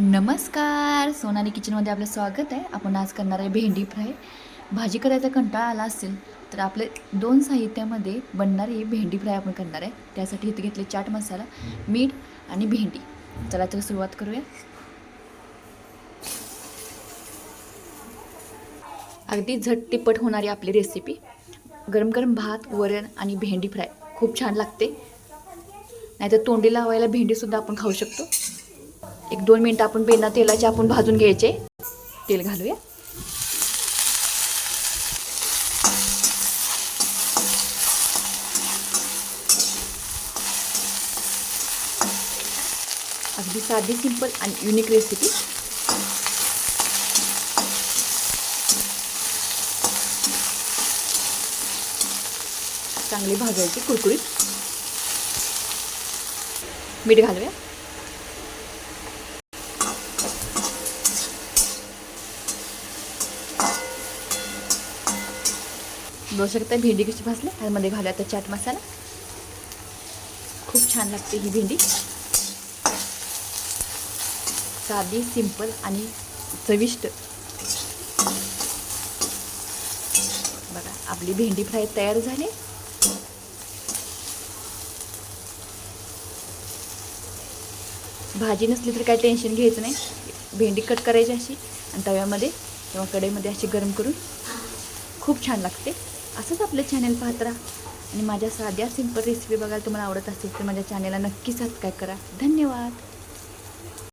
नमस्कार. सोनाली किचनमध्ये आपलं स्वागत आहे. आपण आज करणार आहे भेंडी फ्राय. भाजी करायचा कंटाळा आला असेल तर आपले दोन साहित्यामध्ये बनणारी भेंडी फ्राय आपण करणार आहे. त्यासाठी इथे घेतले चाट मसाला मीठ आणि भेंडी. चला तर सुरुवात करूया. अगदी झटतिपट होणारी आपली रेसिपी गरम गरम भात वरण आणि भेंडी फ्राय. खूप छान लागते. नाहीतर तोंडी लावायला भेंडीसुद्धा आपण खाऊ शकतो. एक दोन मिनटं आपण बिना तेलाचे आपण भाजून घ्यायचे. तेल घालूया. अगदी साधी सिंपल आणि युनिक रेसिपी चांगली भाजायची कुरकुरीत. मीठ घालूया. बघू शकता भेंडी कशी भाजली? त्यामध्ये घालूया आता चाट मसाला. खूप छान लागते ही भेंडी. साधी सिंपल आणि चविष्ट. बघा आपली भेंडी फ्राय तयार झाली. भाजी नसली तर काही टेन्शन घ्यायचं नाही. भेंडी कट करायची अशी. आणि तव्यामध्ये किंवा कढईमध्ये अशी गरम करून. खूप छान लागते. असंच आपलं चॅनेल पाहत राहा. आणि माझ्या साध्या सिंपल रेसिपी बघायला तुम्हाला आवडत असेल तर माझ्या चॅनेलला नक्की सबस्क्राईब करा. धन्यवाद.